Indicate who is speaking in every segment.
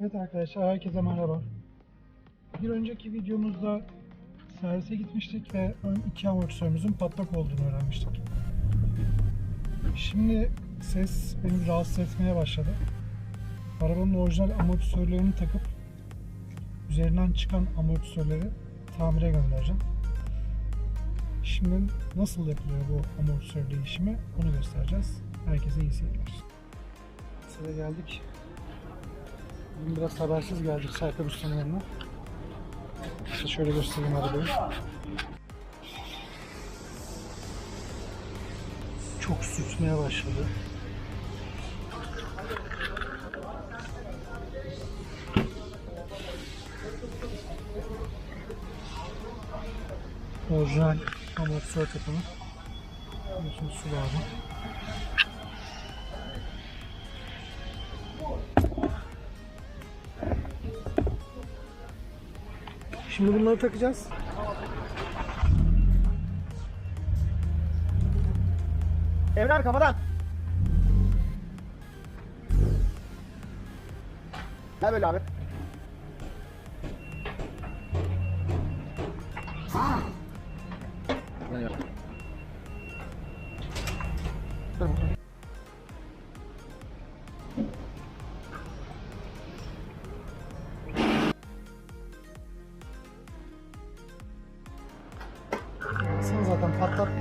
Speaker 1: Evet arkadaşlar herkese merhaba. Bir önceki videomuzda servise gitmiştik ve ön iki amortisörümüzün patlak olduğunu öğrenmiştik. Şimdi ses beni rahatsız etmeye başladı. Arabanın orijinal amortisörlerini takıp üzerinden çıkan amortisörleri tamire göndereceğim. Şimdi nasıl yapılıyor bu amortisör değişimi onu göstereceğiz. Herkese iyi seyirler. Sıra geldik. Bugün biraz habersiz geldik Serkan Usta'nın yanına. Size şöyle göstereyim arabayı. Çok sürtmeye başladı. Orijinal amortisör takımı. Biliyorsunuz su lazım. Şimdi bunları takacağız.
Speaker 2: Evren kafadan. Gel böyle abi.
Speaker 1: Sen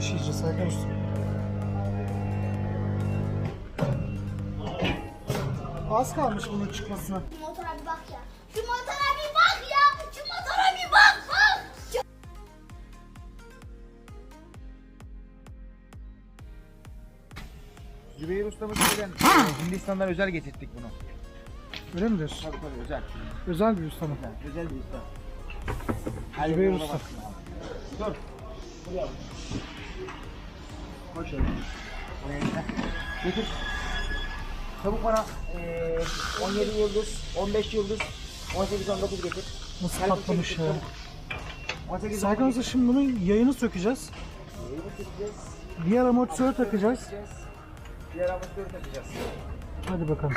Speaker 1: Serkan Usta. Az kalmış bunun çıkmasına.
Speaker 3: Şu motora bir bak ya. Şu motora bir bak ya. Şu motora bir bak. bak.
Speaker 2: Zübeyir ustamız şeyden Hindistan'dan özel getirttik bunu.
Speaker 1: Öyle mi diyorsun?
Speaker 2: Tabii tabii özel.
Speaker 1: Özel bir usta mı?
Speaker 2: Özel bir usta.
Speaker 1: Zübeyir Usta.
Speaker 2: Dur. Buraya bak. Koy şöyle. Gel. Getir. Çabuk bana eee 17 yıldız, 15 yıldız, 18 19 getir.
Speaker 1: Nasıl
Speaker 2: Gel,
Speaker 1: patlamış ya.
Speaker 2: çabuk. 18
Speaker 1: Serkan
Speaker 2: 19
Speaker 1: Usta şimdi bunun yayını sökeceğiz.
Speaker 2: Yayını çekeceğiz.
Speaker 1: Diğer amortisörü takacağız.
Speaker 2: Takacağız. Diğer amortisörü takacağız.
Speaker 1: Hadi bakalım.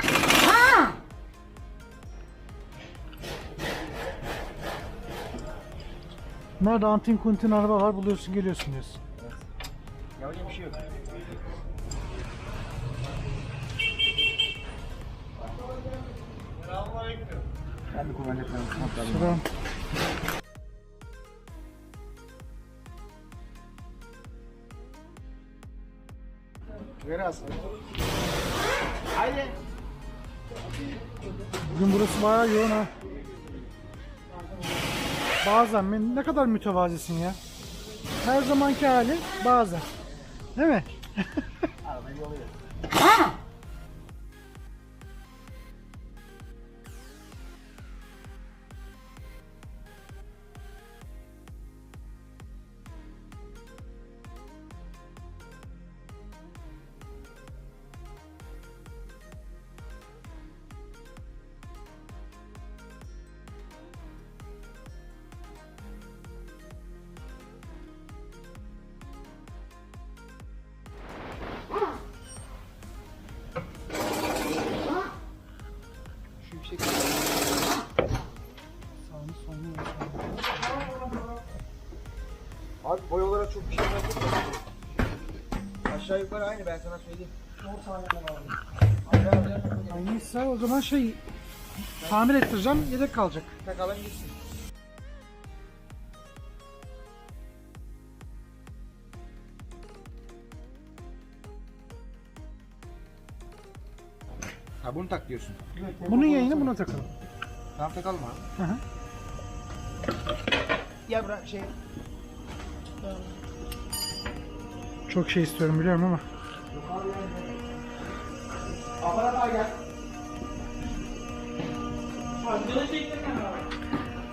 Speaker 1: Nerede antin kuntin araba var buluyorsun geliyorsun diyorsun.
Speaker 2: Yapacak bir şey yok. Ben de. Haydi.
Speaker 1: Bugün burası bayağı yoğun ha. Bazen ben ne kadar mütevazisin ya. Her zamanki hali bazen. Değil mi?
Speaker 2: Arabayı yoluyor. Çok bir şey. Aşağı yukarı aynı ben sana söyleyeyim.
Speaker 1: Aynıysa o zaman şey tamir ettireceğim yedek kalacak.
Speaker 2: Takalım gitsin. Ha bunu tak diyorsun.
Speaker 1: Bunun yayını buna takalım.
Speaker 2: Tamam takalım abi.
Speaker 1: Hı hı.
Speaker 2: Ya bırak şey.
Speaker 1: Çok şey istiyorum biliyorum ama.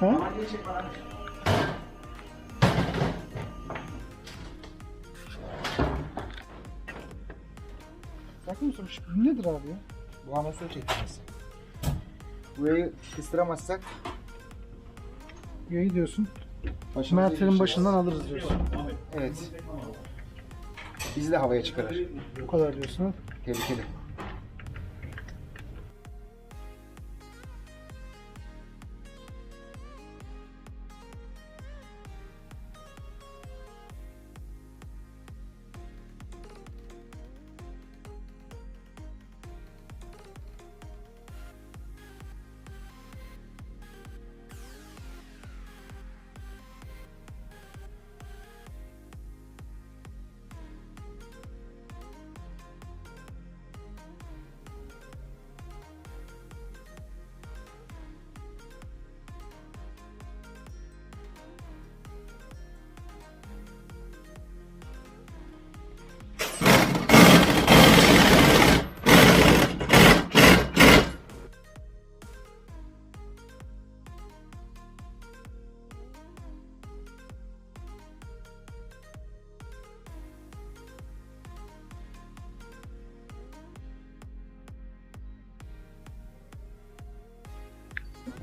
Speaker 1: Ha? Bakın mısın? Bu nedir abi ya?
Speaker 2: Bu amasör çekeceğiz. Burayı kıstıramazsak
Speaker 1: Yayı diyorsun.
Speaker 2: başımıza
Speaker 1: Mert'in
Speaker 2: iş
Speaker 1: başından alırız diyorsun.
Speaker 2: Evet. Bizi de havaya çıkarır.
Speaker 1: Bu kadar diyorsun.
Speaker 2: Tehlikeli.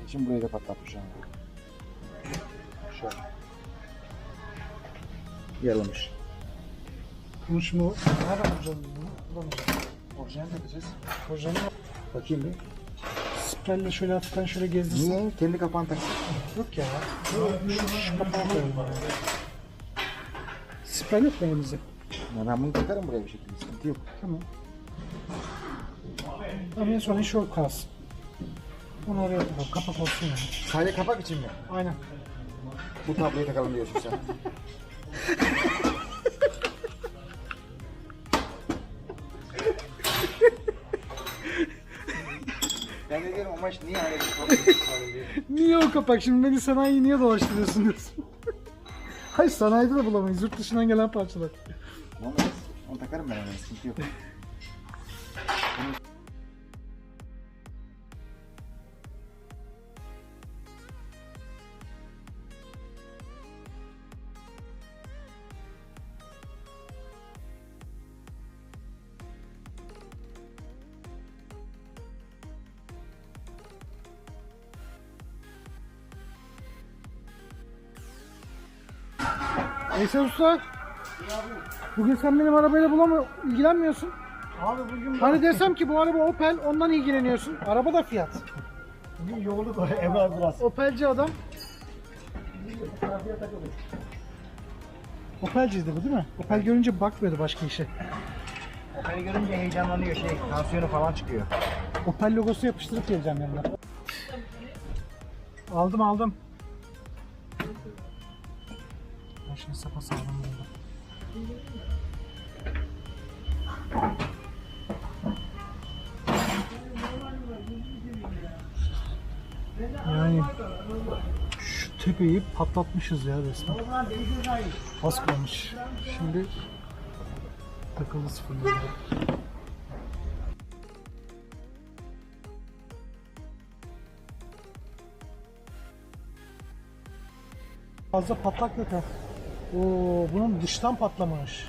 Speaker 2: İçin burayı da patlatmış. Şöyle. Yaralamış.
Speaker 1: Konuşma. Nereden bulacağız biz bunu? Bulamayacağız.
Speaker 2: Orijinal takacağız.
Speaker 1: Orijinal
Speaker 2: Bakayım bir.
Speaker 1: sprayla şöyle hafiften şöyle gezdirsin.
Speaker 2: Niye? Kendi kapağını taksın.
Speaker 1: Yok ya. Şu, şu, koyalım. yani. Sprey yok mu elimizde?
Speaker 2: Ya ben bunu takarım buraya bir şekilde. Sıkıntı yok.
Speaker 1: Tamam. Ama en son iş o kalsın. Onu oraya takalım. Kapak olsun yani.
Speaker 2: Sadece kapak için mi?
Speaker 1: Aynen.
Speaker 2: Bu tabloyu takalım diyorsun sen. ben de diyorum ama işte niye diye.
Speaker 1: Niye o kapak? Şimdi beni sanayiyi niye dolaştırıyorsun diyorsun. Hayır sanayide de bulamayız. Yurt dışından gelen parçalar.
Speaker 2: Olmaz. Onu takarım ben hemen sıkıntı yok.
Speaker 1: Veysel Usta. Bugün sen benim arabayla bulamı ilgilenmiyorsun.
Speaker 4: Abi bugün
Speaker 1: Hani desem ki bu araba Opel ondan ilgileniyorsun. Araba da fiyat.
Speaker 4: bugün yoğurduk o Emrah biraz.
Speaker 1: Opelci adam. Opelciydi bu değil mi? Opel görünce bakmıyordu başka işe.
Speaker 2: Beni görünce heyecanlanıyor şey, tansiyonu falan çıkıyor.
Speaker 1: Opel logosu yapıştırıp geleceğim yanına. Aldım aldım. Ben şimdi sapa sağlam buldum. Yani şu tepeyi patlatmışız ya resmen. Az kalmış. Şimdi takıldı sıfırlandı. Fazla patlak yok. Oo, bunun dıştan patlamış.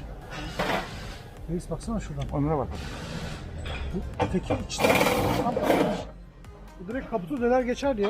Speaker 1: Reis baksana şuradan.
Speaker 2: Onlara bak.
Speaker 1: Bu öteki içten patlamış. Bu direkt kaputu deler geçer ya.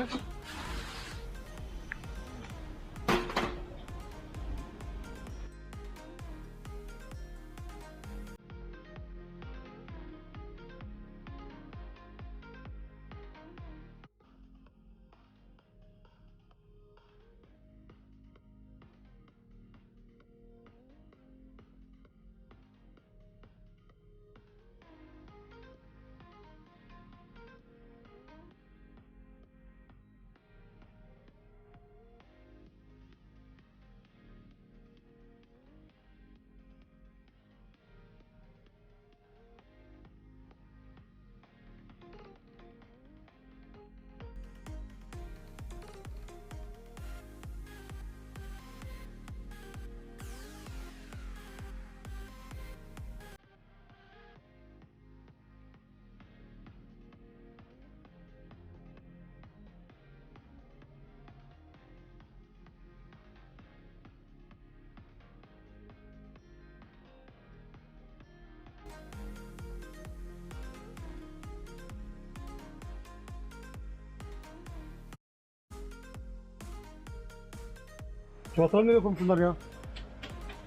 Speaker 4: Çuvatanı nereye koymuşlar ya?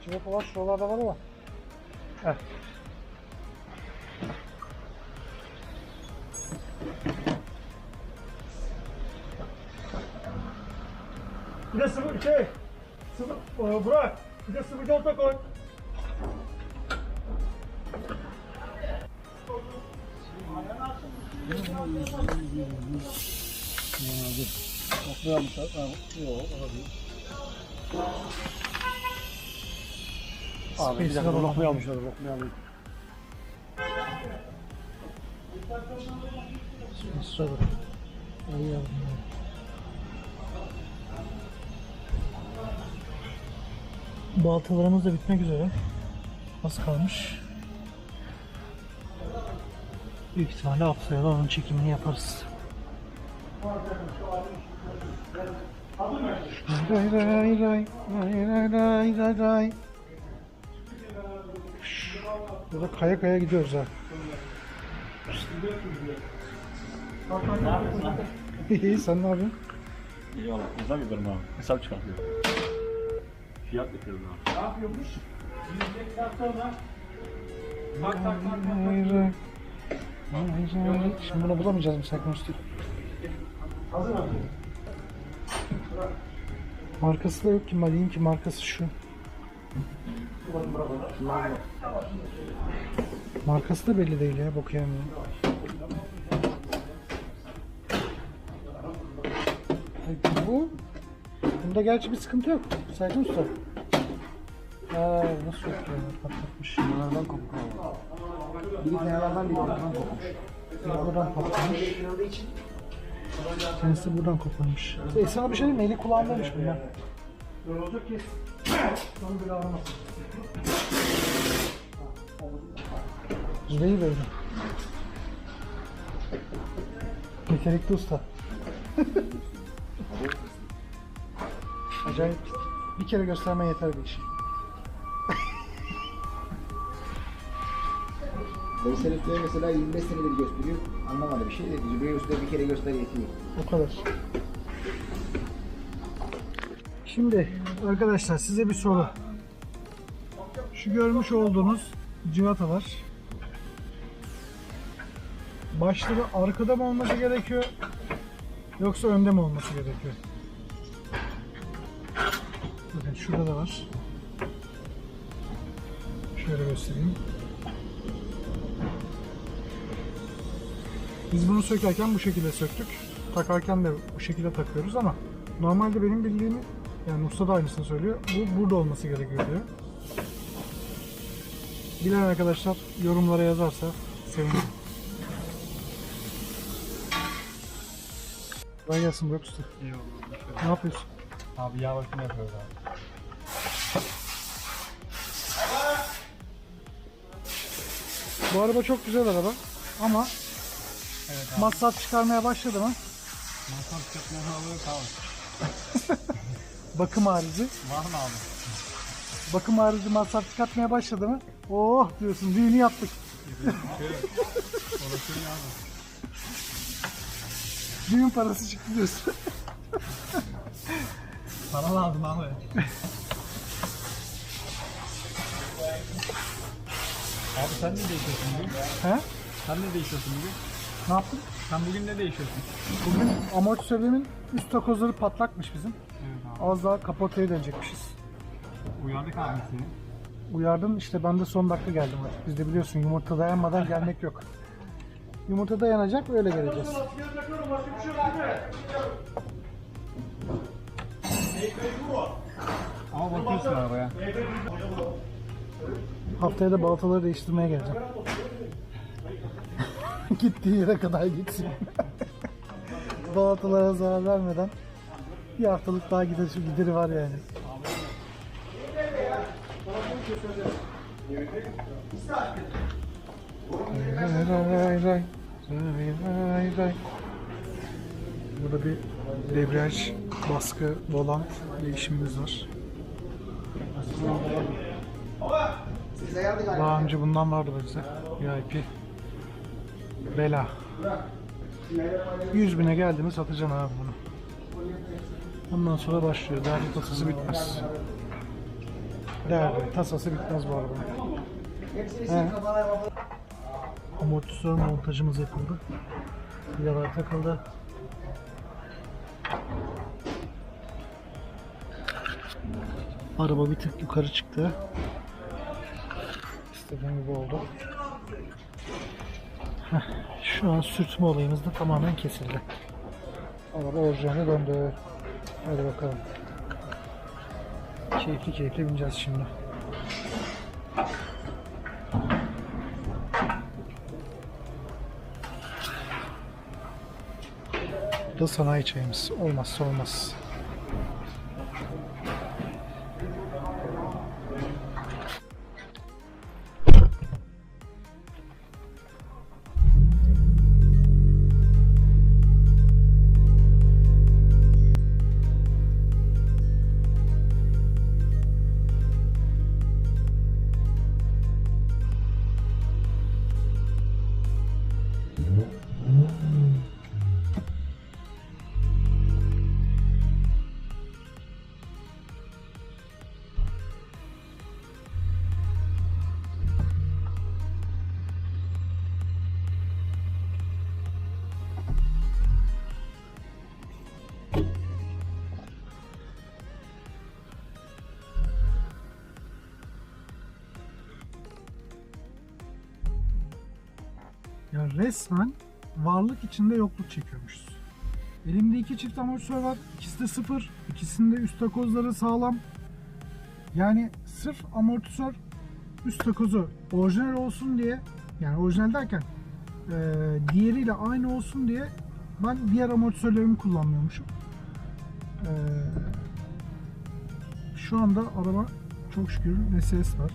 Speaker 1: Çivata var şuralarda var ama. Heh.
Speaker 4: Bir de sıvı şey, sıvı, e, Burak, bir de sıvı conta koy. Abi bir dakika lokmayı almışlar, lokmayı almışlar.
Speaker 1: Sırada. Ay yavrum ya. Baltalarımız da bitmek üzere. Az kalmış. Büyük ihtimalle haftaya da onun çekimini yaparız. Ray ray ray ray ray ray ray ray. Burada kaya kaya gidiyoruz ha. İyi sen ne yapıyorsun?
Speaker 5: İyi valla. Hesap yapıyorum abi. Hesap çıkartıyorum. Fiyat yapıyorum abi.
Speaker 4: Ne yapıyormuş? Yüzde kartona. Tak tak tak tak.
Speaker 1: Hayır. Hayır. Şimdi bunu bulamayacağız mı Serkan Usta?
Speaker 4: Hazır mı?
Speaker 1: Markası da yok ki. Maliyim ki markası şu. Markası da belli değil ya. Bakıyorum ya. Ay, Bu. Bunda gerçi bir sıkıntı yok. Serkan Usta. Aa, nasıl yok ya? Patlatmış.
Speaker 2: Bunlardan kopuk oldu. Biri kenarlardan biri ortadan kopmuş.
Speaker 1: Bir buradan patlamış. Kendisi buradan koparmış. E sana bir şey diyeyim mi? Eli kulağındaymış bunlar.
Speaker 4: Böyle olacak ki. Son bir aramasın.
Speaker 1: Züreyi böyle. Yetenekli usta. Acayip. Bir kere göstermen yeter bir iş.
Speaker 2: Veysel Usta'ya mesela 25 senedir gösteriyor. Anlamadı bir şey de Zübeyir Usta'ya bir kere göster yetiyor.
Speaker 1: O kadar. Şimdi arkadaşlar size bir soru. Şu görmüş olduğunuz civatalar başları arkada mı olması gerekiyor yoksa önde mi olması gerekiyor? Bakın şurada da var. Şöyle göstereyim. Biz bunu sökerken bu şekilde söktük. Takarken de bu şekilde takıyoruz ama normalde benim bildiğim yani usta da aynısını söylüyor. Bu burada olması gerekiyor diyor. Bilen arkadaşlar yorumlara yazarsa sevinirim. Kolay gelsin Burak Usta. Ne yapıyorsun?
Speaker 5: Abi yağ bakımı yapıyoruz abi.
Speaker 1: Bu araba çok güzel araba ama masraf çıkarmaya başladı mı?
Speaker 5: Masal çıkartmaya havalı kaldı.
Speaker 1: Bakım harici.
Speaker 5: Var mı abi?
Speaker 1: Bakım harici masraf çıkartmaya başladı mı? Oh diyorsun düğünü yaptık.
Speaker 5: Orası iyi abi.
Speaker 1: Düğün parası çıktı diyorsun.
Speaker 5: Para lazım abi. Abi sen ne değişiyorsun bugün?
Speaker 1: He?
Speaker 5: Sen ne değişiyorsun bugün?
Speaker 1: Ne yaptın?
Speaker 5: Sen bugün ne değişiyorsun?
Speaker 1: Bugün amortisörlerin üst takozları patlakmış bizim.
Speaker 5: Evet abi.
Speaker 1: Az daha kapotaya dönecekmişiz.
Speaker 5: Uyardık abi seni.
Speaker 1: Uyardım işte ben de son dakika geldim artık. Biz de biliyorsun yumurta dayanmadan gelmek yok. Yumurta dayanacak öyle geleceğiz.
Speaker 5: Ama bakıyorsun arabaya.
Speaker 1: Haftaya da balataları değiştirmeye geleceğim. Gittiği yere kadar gitsin. Balatalara zarar vermeden bir haftalık daha gider, gideri var yani. Burada bir debriyaj, baskı, volant değişimimiz var. Daha önce bundan vardı bize. VIP. Bela. 100 bine geldi mi satacaksın abi bunu. Ondan sonra başlıyor. Derdi tasası bitmez. Derdi tasası bitmez bu araba. He. Amortisör montajımız yapıldı. Vidalar takıldı. Araba bir tık yukarı çıktı. İstediğim gibi oldu. Şu an sürtme olayımız da tamamen kesildi. Araba orijinaline döndü. Hadi bakalım. Keyifli keyifli bineceğiz şimdi. Da sanayi çayımız. Olmazsa olmaz. Ya resmen varlık içinde yokluk çekiyormuşuz. Elimde iki çift amortisör var. İkisi de sıfır. İkisinde üst takozları sağlam. Yani sırf amortisör üst takozu orijinal olsun diye yani orijinal derken e, diğeriyle aynı olsun diye ben diğer amortisörlerimi kullanmıyormuşum. E, şu anda araba çok şükür NSS var.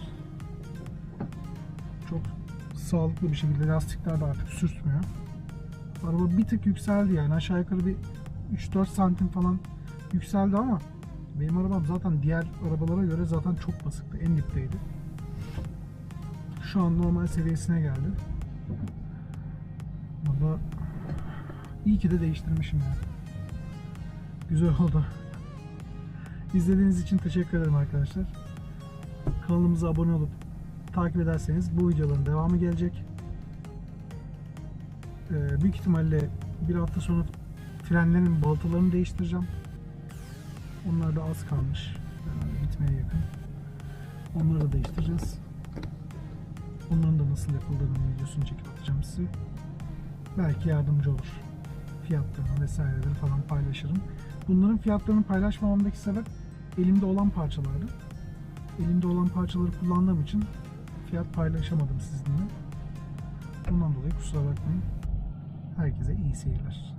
Speaker 1: Çok sağlıklı bir şekilde lastikler de artık sürtmüyor. Araba bir tık yükseldi yani aşağı yukarı bir 3-4 santim falan yükseldi ama benim arabam zaten diğer arabalara göre zaten çok basıktı. En dipteydi. Şu an normal seviyesine geldi. Valla iyi ki de değiştirmişim ya. Güzel oldu. İzlediğiniz için teşekkür ederim arkadaşlar. Kanalımıza abone olup takip ederseniz bu videoların devamı gelecek. Ee, büyük ihtimalle bir hafta sonra frenlerin baltalarını değiştireceğim. Onlar da az kalmış. Yani bitmeye yakın. Onları da değiştireceğiz. Onların da nasıl yapıldığını videosunu çekip atacağım size. Belki yardımcı olur. Fiyatlarını vesaireleri falan paylaşırım. Bunların fiyatlarını paylaşmamamdaki sebep elimde olan parçalardı. Elimde olan parçaları kullandığım için fiyat paylaşamadım sizinle. Bundan dolayı kusura bakmayın. Herkese iyi seyirler.